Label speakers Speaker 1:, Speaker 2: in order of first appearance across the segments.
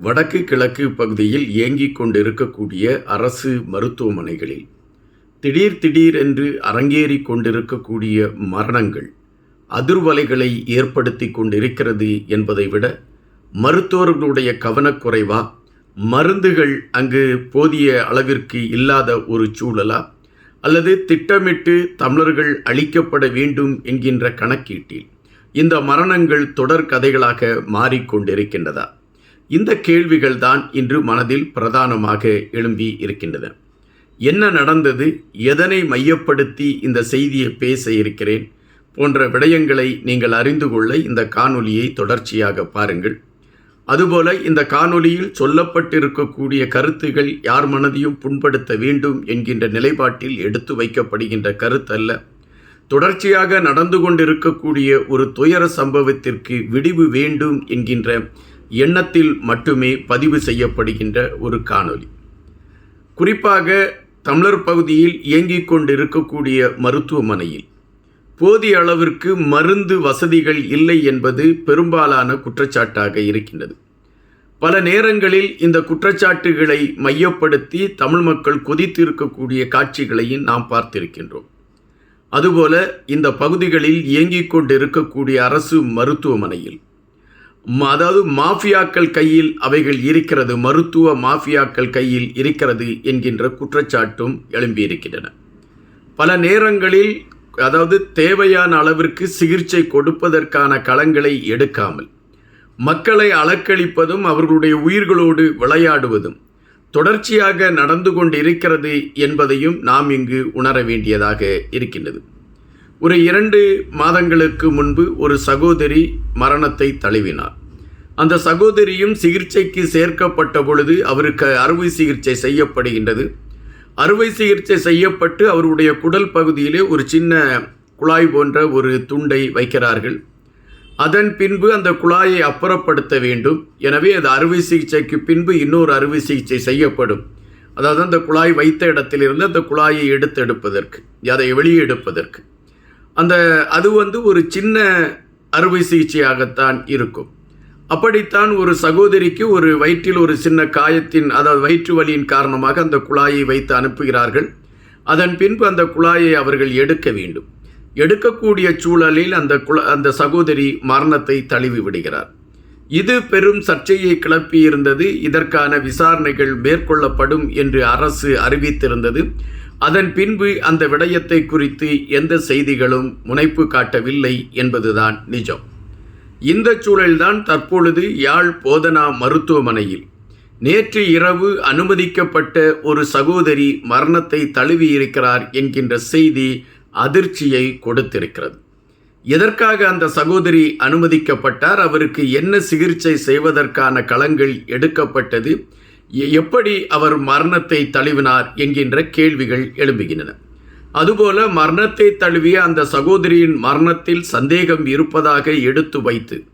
Speaker 1: வடக்கு கிழக்கு பகுதியில் இயங்கிக் கொண்டிருக்கக்கூடிய அரசு மருத்துவமனைகளில் திடீர் திடீர் என்று அரங்கேறி கொண்டிருக்கக்கூடிய மரணங்கள் அதிர்வலைகளை ஏற்படுத்தி கொண்டிருக்கிறது என்பதை விட மருத்துவர்களுடைய கவனக்குறைவா? மருந்துகள் அங்கு போதிய அளவிற்கு இல்லாத ஒரு சூழலா? அல்லது திட்டமிட்டு தமிழர்கள் அழிக்கப்பட வேண்டும் என்கின்ற கணக்கீட்டில் இந்த மரணங்கள் தொடர் கதைகளாக மாறிக்கொண்டிருக்கின்றதா? இந்த கேள்விகள் தான் இன்று மனதில் பிரதானமாக எழும்பி இருக்கின்றன. என்ன நடந்தது? எதனை மையப்படுத்தி இந்த செய்தியை பேச இருக்கிறேன்? போன்ற விடயங்களை நீங்கள் அறிந்து கொள்ள இந்த காணொலியை தொடர்ச்சியாக பாருங்கள். அதுபோல இந்த காணொலியில் சொல்லப்பட்டிருக்கக்கூடிய கருத்துகள் யார் மனதையும் புண்படுத்த வேண்டும் என்கின்ற நிலைப்பாட்டில் எடுத்து வைக்கப்படுகின்ற கருத்தல்ல தொடர்ச்சியாக நடந்து கொண்டிருக்கக்கூடிய ஒரு துயர சம்பவத்திற்கு விடிவு வேண்டும் என்கின்ற எண்ணத்தில் மட்டுமே பதிவு செய்யப்படுகின்ற ஒரு காணொளி. குறிப்பாக தமிழர் பகுதியில் இயங்கிக் கொண்டிருக்கக்கூடிய மருத்துவமனையில். போதிய அளவிற்கு மருந்து வசதிகள் இல்லை என்பது பெரும்பாலான குற்றச்சாட்டாக இருக்கின்றது. பல நேரங்களில் இந்த குற்றச்சாட்டுகளை மையப்படுத்தி தமிழ் மக்கள் கொதித்திருக்கக்கூடிய காட்சிகளையும் நாம் பார்த்திருக்கின்றோம். அதுபோல இந்த பகுதிகளில் இயங்கிக் கொண்டிருக்கக்கூடிய அரசு மருத்துவமனையில் அதாவது மாஃபியாக்கள் கையில் அவைகள் இருக்கிறது மருத்துவ மாஃபியாக்கள் கையில் இருக்கிறது என்கின்ற குற்றச்சாட்டும் எழும்பியிருக்கின்றன. பல நேரங்களில் அதாவது தேவையான அளவிற்கு சிகிச்சை கொடுப்பதற்கான களங்களை எடுக்காமல் மக்களை அலக்கழிப்பதும் அவர்களுடைய உயிர்களோடு விளையாடுவதும் தொடர்ச்சியாக நடந்து கொண்டிருக்கிறது என்பதையும் நாம் இங்கு உணர வேண்டியதாக இருக்கின்றது. ஒரு இரண்டு மாதங்களுக்கு முன்பு ஒரு சகோதரி மரணத்தை தழுவினார். அந்த சகோதரியும் சிகிச்சைக்கு சேர்க்கப்பட்ட பொழுது அவருக்கு அறுவை சிகிச்சை செய்யப்படுகின்றது. அறுவை சிகிச்சை செய்யப்பட்டு அவருடைய குடல் பகுதியிலே ஒரு சின்ன குழாய் போன்ற ஒரு துண்டை வைக்கிறார்கள். அதன் பின்பு அந்த குழாயை அப்புறப்படுத்த வேண்டும். எனவே அது அறுவை சிகிச்சைக்கு பின்பு இன்னொரு அறுவை சிகிச்சை செய்யப்படும். அதாவது அந்த குழாய் வைத்த இடத்திலிருந்து அந்த குழாயை எடுத்தெடுப்பதற்கு அதை வெளியே எடுப்பதற்கு அந்த அது வந்து ஒரு சின்ன அறுவை சிகிச்சையாகத்தான் இருக்கும். அப்படித்தான் ஒரு சகோதரிக்கு ஒரு வயிற்றில் ஒரு சின்ன காயத்தின் அதாவது வயிற்று வலியின் காரணமாக அந்த குழாயை வைத்து அனுப்புகிறார்கள். அதன் பின்பு அந்த குழாயை அவர்கள் எடுக்க வேண்டும். எடுக்கக்கூடிய சூழலில் அந்த குல அந்த சகோதரி மரணத்தை தழுவி விடுகிறார். இது பெரும் சர்ச்சையை கிளப்பியிருந்தது. இதற்கான விசாரணைகள் மேற்கொள்ளப்படும் என்று அரசு அறிவித்திருந்தது. அதன் பின்பு அந்த விடயத்தை குறித்து எந்த செய்திகளும் முனைப்பு காட்டவில்லை என்பதுதான் நிஜம். இந்த சூழல்தான் தற்பொழுது யாழ் போதனா மருத்துவமனையில். நேற்று இரவு அனுமதிக்கப்பட்ட ஒரு சகோதரி மரணத்தை தழுவியிருக்கிறார் என்கின்ற செய்தி அதிர்ச்சியை கொடுத்திருக்கிறது. எதற்காக அந்த சகோதரி அனுமதிக்கப்பட்டார்? அவருக்கு என்ன சிகிச்சை செய்வதற்கான களங்கள் எடுக்கப்பட்டது? எப்படி அவர் மரணத்தை தழுவினார் என்கின்ற கேள்விகள் எழும்புகின்றன. அதுபோல மரணத்தை தழுவிய அந்த சகோதரியின் மரணத்தில் சந்தேகம் இருப்பதாக எடுத்து வைத்து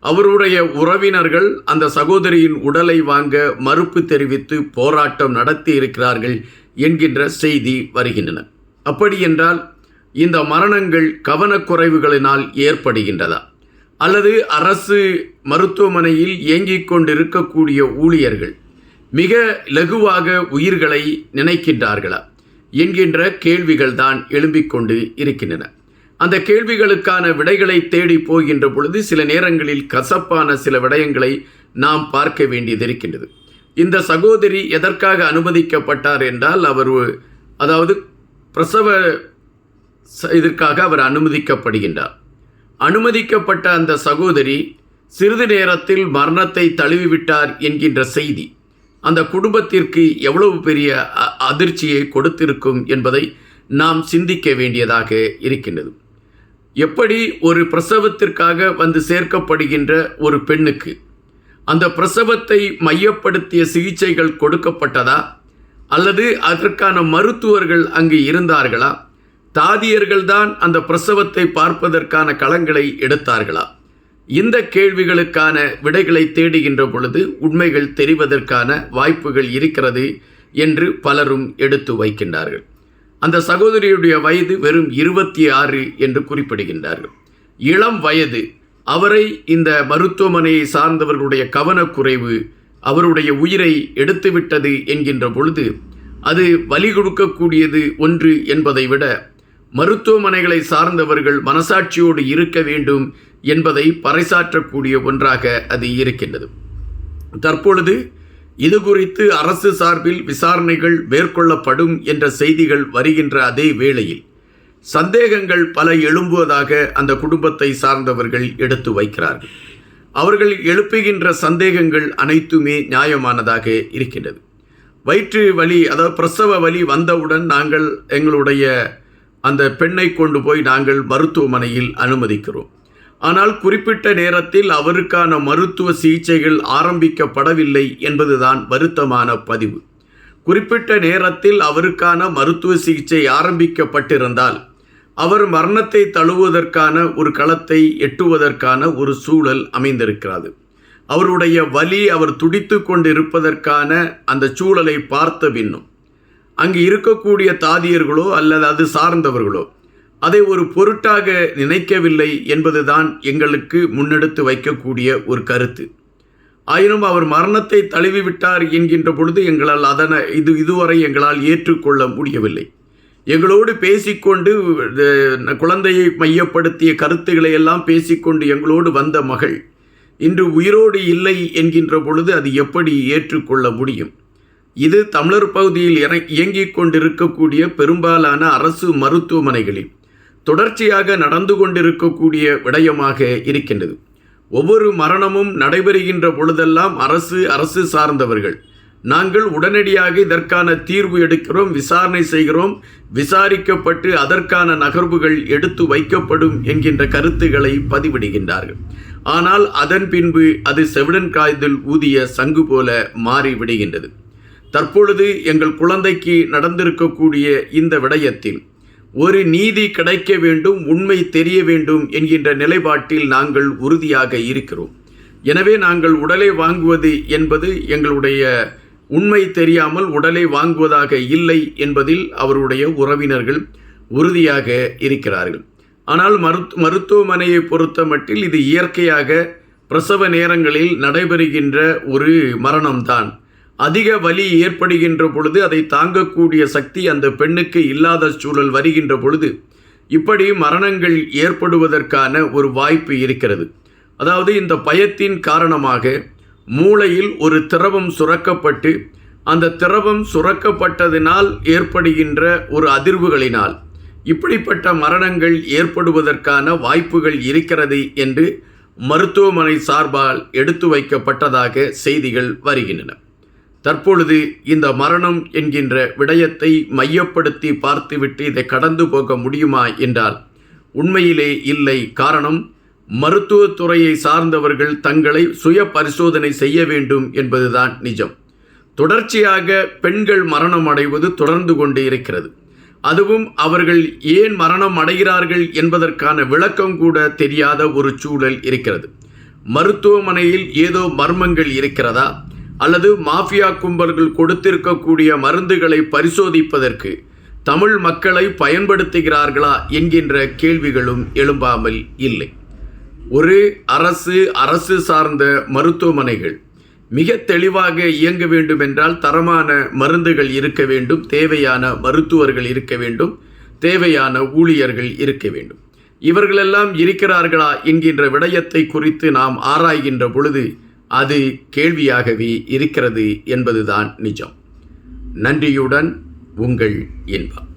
Speaker 1: அவருடைய உறவினர்கள் அந்த சகோதரியின் உடலை வாங்க மறுப்பு தெரிவித்து போராட்டம் நடத்தி இருக்கிறார்கள் என்கின்ற செய்தி வருகின்றன. அப்படி என்றால் இந்த மரணங்கள் கவனக்குறைவுகளினால் ஏற்படுகின்றதா? அல்லது அரசு மருத்துவமனையில் இயங்கிக் கொண்டிருக்கக்கூடிய ஊழியர்கள் மிக லகுவாக உயிர்களை நினைக்கின்றார்களா என்கின்ற கேள்விகள் தான் எழும்பிக் கொண்டு இருக்கின்றன. அந்த கேள்விகளுக்கான விடைகளை தேடி போகின்ற பொழுது சில நேரங்களில் கசப்பான சில விடயங்களை நாம் பார்க்க வேண்டியது இருக்கின்றது. இந்த சகோதரி எதற்காக அனுமதிக்கப்பட்டார் என்றால் அவர் அதாவது பிரசவ இதற்காக அவர் அனுமதிக்கப்படுகின்றார். அனுமதிக்கப்பட்ட அந்த சகோதரி சிறிது நேரத்தில் மரணத்தை தழுவிவிட்டார் என்கின்ற செய்தி அந்த குடும்பத்திற்கு எவ்வளவு பெரிய அதிர்ச்சியை கொடுத்திருக்கும் என்பதை நாம் சிந்திக்க வேண்டியதாக இருக்கின்றது. எப்படி ஒரு பிரசவத்திற்காக வந்து சேர்க்கப்படுகின்ற ஒரு பெண்ணுக்கு அந்த பிரசவத்தை மையப்படுத்திய சிகிச்சைகள் கொடுக்கப்பட்டதா? அல்லது அதற்கான மருத்துவர்கள் அங்கு இருந்தார்களா? தாதியர்கள்தான் அந்த பிரசவத்தை பார்ப்பதற்கான களங்களை எடுத்தார்களா? இந்த கேள்விகளுக்கான விடைகளை தேடுகின்ற பொழுது உண்மைகள் தெரிவதற்கான வாய்ப்புகள் இருக்கிறது என்று பலரும் எடுத்து வைக்கின்றார்கள். அந்த சகோதரியுடைய வயது வெறும் இருபத்தி ஆறு என்று குறிப்பிடுகின்றார்கள். இளம் வயது அவரை இந்த மருத்துவமனையை சார்ந்தவர்களுடைய கவனக்குறைவு அவருடைய உயிரை எடுத்துவிட்டது என்கின்ற பொழுது அது வலி கொடுக்கக்கூடியது ஒன்று என்பதை விட மருத்துவமனைகளை சார்ந்தவர்கள் மனசாட்சியோடு இருக்க வேண்டும் என்பதை பறைசாற்றக்கூடிய ஒன்றாக அது இருக்கின்றது. தற்பொழுது இது குறித்து அரசு சார்பில் விசாரணைகள் மேற்கொள்ளப்படும் என்ற செய்திகள் வருகின்ற அதே வேளையில் சந்தேகங்கள் பல எழும்புவதாக அந்த குடும்பத்தை சார்ந்தவர்கள் எடுத்து வைக்கிறார்கள். அவர்கள் எழுப்புகின்ற சந்தேகங்கள் அனைத்துமே நியாயமானதாக இருக்கின்றது. வயிற்று வலி அதாவது பிரசவ வலி வந்தவுடன் நாங்கள் எங்களுடைய அந்த பெண்ணை கொண்டு போய் நாங்கள் மருத்துவமனையில் அனுமதிக்கிறோம். ஆனால் குறிப்பிட்ட நேரத்தில் அவருக்கான மருத்துவ சிகிச்சைகள் ஆரம்பிக்கப்படவில்லை என்பதுதான் வருத்தமான பதிவு. குறிப்பிட்ட நேரத்தில் அவருக்கான மருத்துவ சிகிச்சை ஆரம்பிக்கப்பட்டிருந்தால் அவர் மரணத்தை தழுவுவதற்கான ஒரு களத்தை எட்டுவதற்கான ஒரு சூழல் அமைந்திருக்கிறது. அவருடைய வலி அவர் துடித்து கொண்டிருப்பதற்கான அந்த சூழலை பார்த்த பின்னும் அங்கு இருக்கக்கூடிய தாதியர்களோ அல்லது அது சார்ந்தவர்களோ அதை ஒரு பொருட்டாக நினைக்கவில்லை என்பதுதான் எங்களுக்கு முன்னெடுத்து வைக்கக்கூடிய ஒரு கருத்து. ஆயினும் அவர் மரணத்தை தழுவிவிட்டார் என்கின்ற பொழுது எங்களால் அதனை இது இதுவரை எங்களால் ஏற்றுக்கொள்ள முடியவில்லை. எங்களோடு பேசிக்கொண்டு குழந்தையை மையப்படுத்திய கருத்துக்களை எல்லாம் பேசிக்கொண்டு எங்களோடு வந்த மகள் இன்று உயிரோடு இல்லை என்கின்ற பொழுது அது எப்படி ஏற்றுக்கொள்ள முடியும்? இது தமிழர் பகுதியில் இயங்கிக் கொண்டிருக்கக்கூடிய பெரும்பாலான அரசு மருத்துவமனைகளில் தொடர்ச்சியாக நடந்து கொண்டிருக்கக்கூடிய விடயமாக இருக்கின்றது. ஒவ்வொரு மரணமும் நடைபெறுகின்ற பொழுதெல்லாம் அரசு அரசு சார்ந்தவர்கள். நாங்கள் உடனடியாக இதற்கான தீர்வு எடுக்கிறோம் விசாரணை செய்கிறோம் விசாரிக்கப்பட்டு அதற்கான நகர்வுகள் எடுத்து வைக்கப்படும் என்கின்ற கருத்துக்களை பதிவிடுகின்றார்கள். ஆனால் அதன் பின்பு அது செவிடன் காய்தல் ஊதிய சங்கு போல மாறிவிடுகின்றது. தற்பொழுது எங்கள் குழந்தைக்கு நடந்திருக்கக்கூடிய இந்த விடயத்தில் ஒரு நீதி கிடைக்க வேண்டும் உண்மை தெரிய வேண்டும் என்கின்ற நிலைப்பாட்டில் நாங்கள் உறுதியாக இருக்கிறோம். எனவே நாங்கள் உடலை வாங்குவது என்பது எங்களுடைய உண்மை தெரியாமல் உடலை வாங்குவதாக இல்லை என்பதில் அவருடைய உறவினர்கள் உறுதியாக இருக்கிறார்கள். ஆனால் மருத்து மருத்துவமனையை பொறுத்த மட்டில் இது இயற்கையாக பிரசவ நேரங்களில் நடைபெறுகின்ற ஒரு மரணம்தான். அதிக வலி ஏற்படுகின்ற பொழுது அதை தாங்கக்கூடிய சக்தி அந்த பெண்ணுக்கு இல்லாத சூழல் வருகின்ற பொழுது இப்படி மரணங்கள் ஏற்படுவதற்கான ஒரு வாய்ப்பு இருக்கிறது. அதாவது இந்த பயத்தின் காரணமாக மூளையில் ஒரு திரவம் சுரக்கப்பட்டு அந்த திரவம் சுரக்கப்பட்டதினால் ஏற்படுகின்ற ஒரு அதிர்வுகளினால் இப்படிப்பட்ட மரணங்கள் ஏற்படுவதற்கான வாய்ப்புகள் இருக்கிறது என்று மருத்துவமனை சார்பால் எடுத்து வைக்கப்பட்டதாக செய்திகள் வருகின்றன. தற்பொழுது இந்த மரணம் என்கின்ற விடயத்தை மையப்படுத்தி பார்த்துவிட்டு இதை கடந்து போக முடியுமா என்றால் உண்மையிலே இல்லை. காரணம் மருத்துவத்துறையை சார்ந்தவர்கள் தங்களை சுய பரிசோதனை செய்ய வேண்டும் என்பதுதான் நிஜம். தொடர்ச்சியாக பெண்கள் மரணம் அடைவது தொடர்ந்து கொண்டு இருக்கிறது. அதுவும் அவர்கள் ஏன் மரணம் அடைகிறார்கள் என்பதற்கான விளக்கம் கூட தெரியாத ஒரு சூழல் இருக்கிறது. மருத்துவமனையில் ஏதோ மர்மங்கள் இருக்கிறதா? அல்லது மாஃபியா கும்பல்கள் கொடுத்திருக்கக்கூடிய மருந்துகளை பரிசோதிப்பதற்கு தமிழ் மக்களை பயன்படுத்துகிறார்களா என்கின்ற கேள்விகளும் எழும்பாமல் இல்லை. ஒரு அரசு அரசு சார்ந்த மருத்துவமனைகள் மிக தெளிவாக இயங்க வேண்டும் என்றால் தரமான மருந்துகள் இருக்க வேண்டும் தேவையான மருத்துவர்கள் இருக்க வேண்டும் தேவையான ஊழியர்கள் இருக்க வேண்டும். இவர்களெல்லாம் இருக்கிறார்களா என்கின்ற விடயத்தை குறித்து நாம் ஆராய்கின்ற பொழுது அது கேள்வியாகவே இருக்கிறது என்பதுதான் நிஜம். நன்றியுடன் உங்கள் இன்பம்.